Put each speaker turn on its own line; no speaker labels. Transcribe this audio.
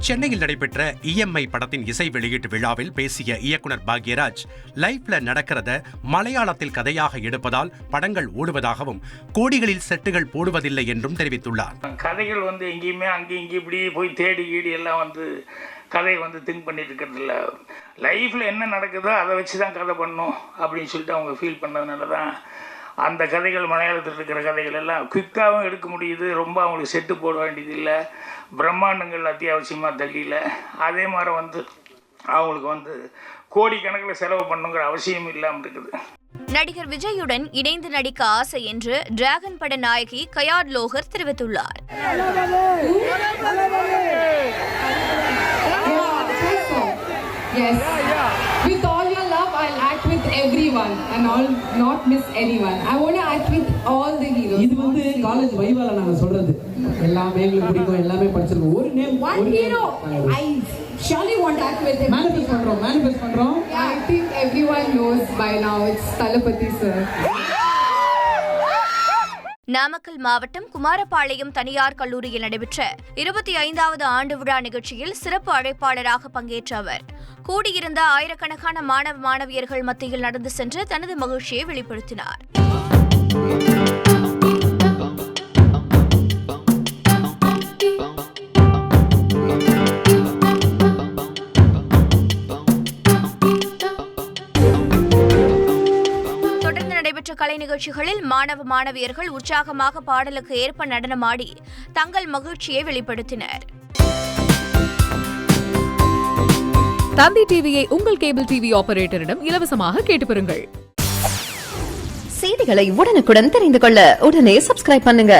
சென்னையில் நடைபெற்ற இஎம்ஐ படத்தின் இசை வெளியீட்டு விழாவில் பேசிய இயக்குனர் பாக்யராஜ் லைஃப்ல நடக்கிறத மலையாளத்தில் கதையாக எடுப்பதால் படங்கள் ஓடுவதாகவும் கோடிகளில் செட்டுகள் போடுவதில்லை என்றும் தெரிவித்துள்ளார்.
கதைகள் வந்து எங்கேயுமே அங்கேயும் இங்கேயும் இப்படி போய் தேடி ஈடி எல்லாம் வந்து கதையை வந்து திங்க் பண்ணிட்டு இருக்கிறது இல்லை. லைஃப்பில் என்ன நடக்குதோ அதை வச்சு தான் கதை பண்ணும் அப்படின்னு சொல்லிட்டு அவங்க ஃபீல் பண்ணதுனால தான் அந்த கதைகள் மலையாளத்தில் இருக்கிற கதைகள் எல்லாம் குயிக்காகவும் எடுக்க முடியுது. ரொம்ப அவங்களுக்கு செட்டு போட வேண்டியது இல்லை பிரம்மாண்டங்கள் அத்தியாவசியமாக தெரியல. அதே மாதிரி வந்து அவங்களுக்கு வந்து கோடிக்கணக்கில் செலவு பண்ணுங்கிற அவசியம் இல்லாமல் இருக்குது.
நடிகர் விஜயுடன் இணைந்து நடிக்க ஆசை என்று டிராகன் பட நாயகி கயாட் லோகர் தெரிவித்துள்ளார்
Yes. With all your love, I'll act with everyone and I'll not miss anyone. I want to act with all the heroes.
இது வந்து காலேஜ் வைவால நாங்க சொல்றது எல்லாமே எங்களுக்கு பிடிக்கும் எல்லாமே படிச்சிருக்கோம் ஒரு name
One hero. I surely want to act with him.
Manifest பண்றோம் மேனிஃபெஸ்ட் பண்றோம்
I think everyone knows by now. It's Talapati sir.
Namakkal மாவட்டம் குமாரபாளையம் தனியார் கல்லூரியில் நடைபெற்ற இருபத்தி ஐந்தாவது ஆண்டு விழா நிகழ்ச்சியில் சிறப்பு அழைப்பாளராக பங்கேற்ற அவர். கூடியிருந்த ஆயிரக்கணக்கான மாணவ மாணவியர்கள் மத்தியில் நடந்து சென்று தனது மகிழ்ச்சியை வெளிப்படுத்தினார். நடைபெற்ற கலை நிகழ்ச்சிகளில் மாணவ மாணவியர்கள் உற்சாகமாக பாடலுக்கு ஏற்ப நடனமாடி தங்கள் மகிழ்ச்சியை வெளிப்படுத்தினர்.
தந்தி டிவியை உங்கள் கேபிள் டிவி ஆபரேட்டரிடம் இலவசமாக கேட்டு பெறுங்கள்
செய்திகளை உடனுக்குடன் தெரிந்து கொள்ள உடனே சப்ஸ்கிரைப் பண்ணுங்க.